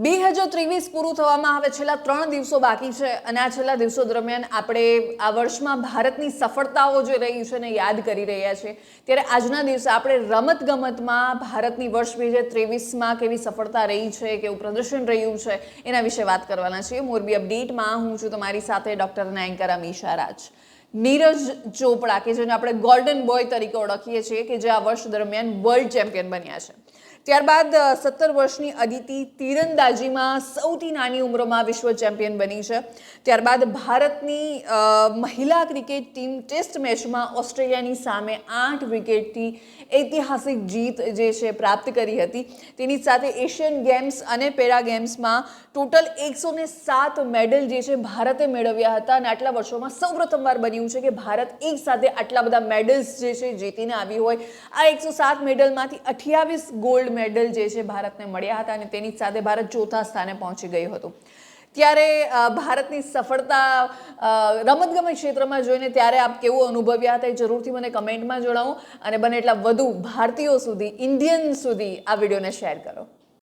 બે હજાર ત્રેવીસ પૂરું થવામાં હવે છેલ્લા ત્રણ દિવસો બાકી છે અને આ છેલ્લા દિવસો દરમિયાન આપણે આ વર્ષમાં ભારતની સફળતાઓ જે રહી છે ને યાદ કરી રહ્યા છે ત્યારે આજના દિવસે આપણે રમતગમતમાં ભારતની વર્ષ બે હજાર ત્રેવીસમાં કેવી સફળતા રહી છે, કેવું પ્રદર્શન રહ્યું છે, એના વિશે વાત કરવાના છીએ. મોરબી અપડેટમાં હું છું તમારી સાથે ડૉક્ટર નાયંકર અમીશા રાજ નીરજ ચોપડા, કે જેને આપણે ગોલ્ડન બોય તરીકે ઓળખીએ છીએ, કે જે આ વર્ષ દરમિયાન વર્લ્ડ ચેમ્પિયન બન્યા છે. ત્યારબાદ સત્તર વર્ષની અદિતિ તીરંદાજીમાં સૌથી નાની ઉંમરોમાં વિશ્વ ચેમ્પિયન બની છે. ત્યારબાદ, ભારતની મહિલા ક્રિકેટ ટીમ ટેસ્ટ મેચમાં ઓસ્ટ્રેલિયાની સામે આઠ વિકેટથી ઐતિહાસિક જીત જે છે પ્રાપ્ત કરી હતી. તેની સાથે એશિયન ગેમ્સ અને પેરા ગેમ્સમાં ટોટલ એકસો સાત મેડલ જે છે ભારતે મેળવ્યા હતા અને આટલા વર્ષોમાં સૌ પ્રથમવાર બન્યું છે કે ભારત એક સાથે આટલા બધા મેડલ્સ જે છે જીતીને આવી હોય. આ એકસો સાત મેડલમાંથી અઠ્યાવીસ ગોલ્ડ મેડલ જે છે ભારતને મળ્યા હતા અને તેની સાથે ભારત ચોથા સ્થાને પહોંચી ગયું હતું. ત્યારે ભારતની સફળતા રમતગમત ક્ષેત્રમાં જોઈને ત્યારે આપ કેવું અનુભવ્યા હતા એ જરૂરથી મને કમેન્ટમાં જણાવો અને બને એટલા વધુ ભારતીયો સુધી, ઇન્ડિયન સુધી આ વિડીયોને શેર કરો.